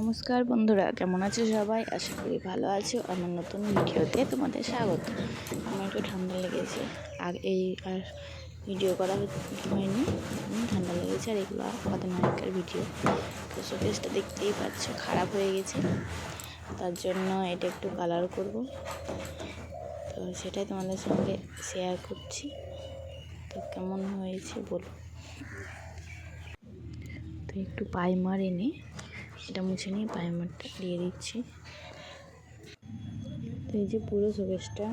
নমস্কার বন্ধুরা, কেমন আছো সবাই? আশা করি ভালো আছো। আমার নতুন ভিডিওতে তোমাদের স্বাগত। আমার একটু ঠান্ডা লেগেছে। আর এই, আর ভিডিও করা হয়নি। ঠান্ডা লেগেছে আর এগুলো কদিন আগেকার ভিডিও। তো শোকেসটা দেখতেই পাচ্ছ, খারাপ হয়ে গেছে। তার জন্য এটা একটু কালার করব। তো সেটাই তোমাদের সঙ্গে শেয়ার করছি। তো কেমন হয়েছে বলো। তো একটু পাইমার এনে এটা মুছে নিয়ে পাইমারটা দিয়ে দিচ্ছি। তো এই যে পুরো শোকেসটা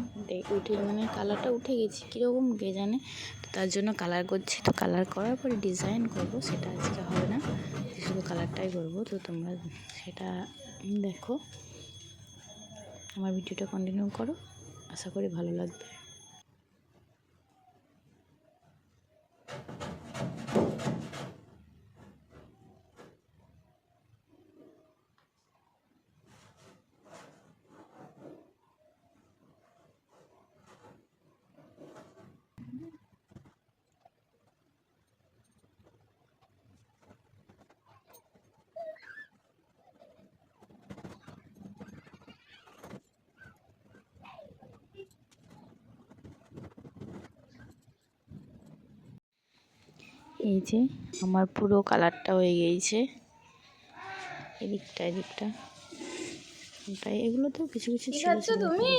উঠে মানে কালারটা উঠে গেছে, কীরকম কে জানে? তো তার জন্য কালার করছি, তো কালার করার পরে ডিজাইন করব, সেটা আজকে হবে না। শুধু কালারটাই করব, তো তোমরা সেটা দেখো। আমার ভিডিওটা কন্টিনিউ করো, আশা করি ভালো লাগবে। এই যে আমার পুরো কালারটা হয়ে গিয়েছে। এদিকটা এদিকটা। তাই এগুলো তো কিছু কিছু খাচ্ছ তুমি?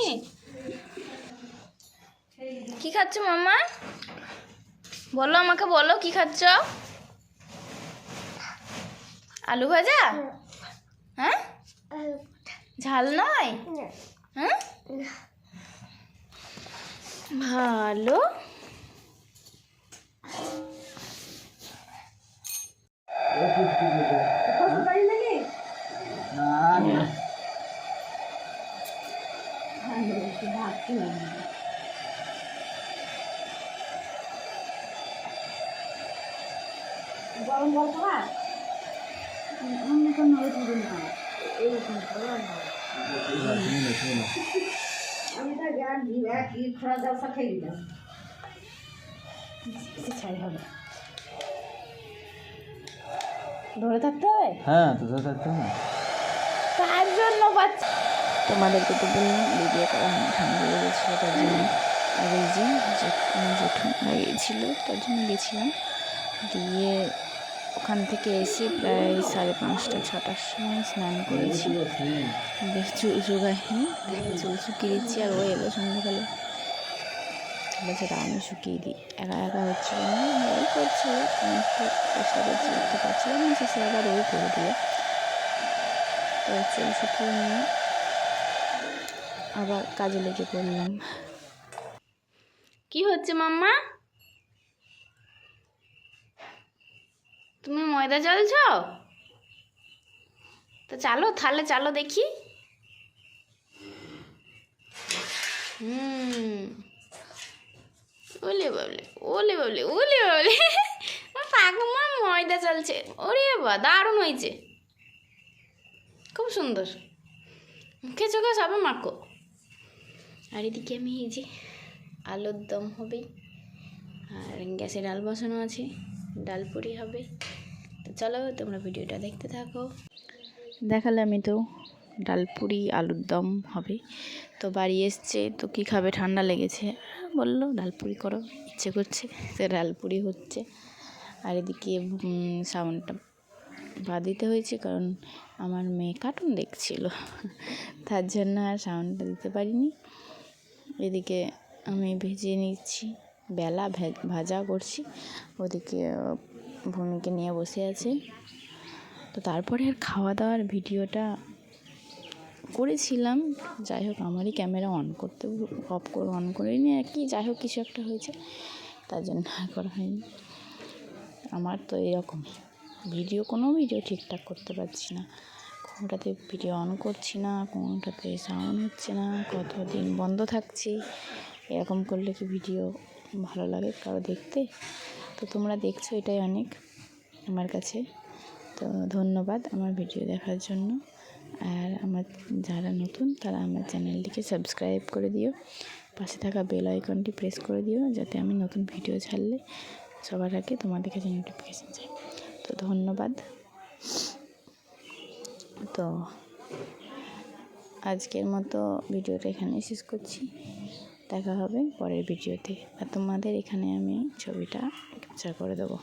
কি খাচ্ছ মামা? বলো আমাকে বলো কি খাচ্ছ? আলু ভাজা? হ্যাঁ? ঝাল নয়? হ্যাঁ? ভালো। ধরে থাকতে হবে? হ্যাঁ তো ধরে থাকতে হবে। তার জন্য বাচ্চা। তোমাদেরকে তো বললাম ভিডিও করা হয় ঠান্ডা লেগেছিলো তার জন্য। আর এই যে জেঠু লাগিয়েছিল তার জন্য গেছিলাম। দিয়ে ওখান থেকে এসে প্রায় সাড়ে পাঁচটা, ছটার সময় স্নান করেছি। বেশ চুল শুকায়নি চুল শুকিয়ে দিচ্ছি আর ও এলো সন্ধ্যাকালে বলছে আমি শুকিয়ে দিই। একা একা হচ্ছিল না ওই করছিল আমি একটু চেষ্টা করছি, করতে পারছিলাম না শেষে আবার ওই করে দিল। তো চুল শুকিয়ে নিয়ে আবার কাজে লেগে পড়লাম। কি হচ্ছে, মাম্মা? তুমি ময়দা জ্বলছ তো চালো, তাহলে চালো দেখি। হুম। ওলে বাবলে ওলে বাবলে ওলে বাবলে। পাকমা ময়দা চলছে ওরে বা দারুণ হয়েছে। খুব সুন্দর। মুখে চোখে সবে মাখো। আর এদিকে আমি এই যে আলুর দম হবে, আর গ্যাসে ডাল বসানো আছে, ডাল পুরি হবে। চলো তোমরা ভিডিওটা দেখতে থাকো। দেখালে আমি তো ডালপুরি আলুর দম হবে। তো বাড়ি এসছে, তো কী খাবে? ঠান্ডা লেগেছে। বলল ডালপুরি করো, ইচ্ছে করছে। তো ডালপুরি হচ্ছে। আর এদিকে সাউন্ডটা বাদ দিতে হয়েছে কারণ আমার মেয়ে কার্টুন দেখছিল। তার জন্য আর সাউন্ডটা দিতে পারিনি। এদিকে আমি ভেজে নিচ্ছি। বেলা ভাজা করছি। ওদিকে ভূমিকে নিয়ে বসে আছে। তো তারপরে আর খাওয়া দাওয়ার ভিডিওটা করেছিলাম। যাই হোক, আমারই ক্যামেরা অন করতে অফ করে অন করে নিয়ে আর কি। যাই হোক, কিছু একটা হয়েছে, তার জন্য আর করা হয়নি। আমার তো এরকম। ভিডিও, কোনো ভিডিও ঠিকঠাক করতে পারছি না। কোনোটাতে ভিডিও অন করছি না, কোনোটাতে সাউন্ড হচ্ছে না, কতদিন বন্ধ থাকছি, এরকম করলে কি ভিডিও ভালো লাগে কারও দেখতে? তো তোমরা দেখছ এটাই অনেক আমার কাছে। তো ধন্যবাদ আমার ভিডিও দেখার জন্য। আর আমার যারা নতুন, তারা আমার চ্যানেলটিকে সাবস্ক্রাইব করে দিও। পাশে থাকা বেল আইকনটি প্রেস করে দিও, যাতে আমি নতুন ভিডিও ছাড়লে সবার আগে তোমাদের কাছে নোটিফিকেশান যায়। তো ধন্যবাদ। তো আজকের মতো ভিডিওটা এখানেই শেষ করছি। দেখা হবে পরের ভিডিওতে আর তোমাদের এখানে আমি ছবিটা ক্যাপচার করে দেবো।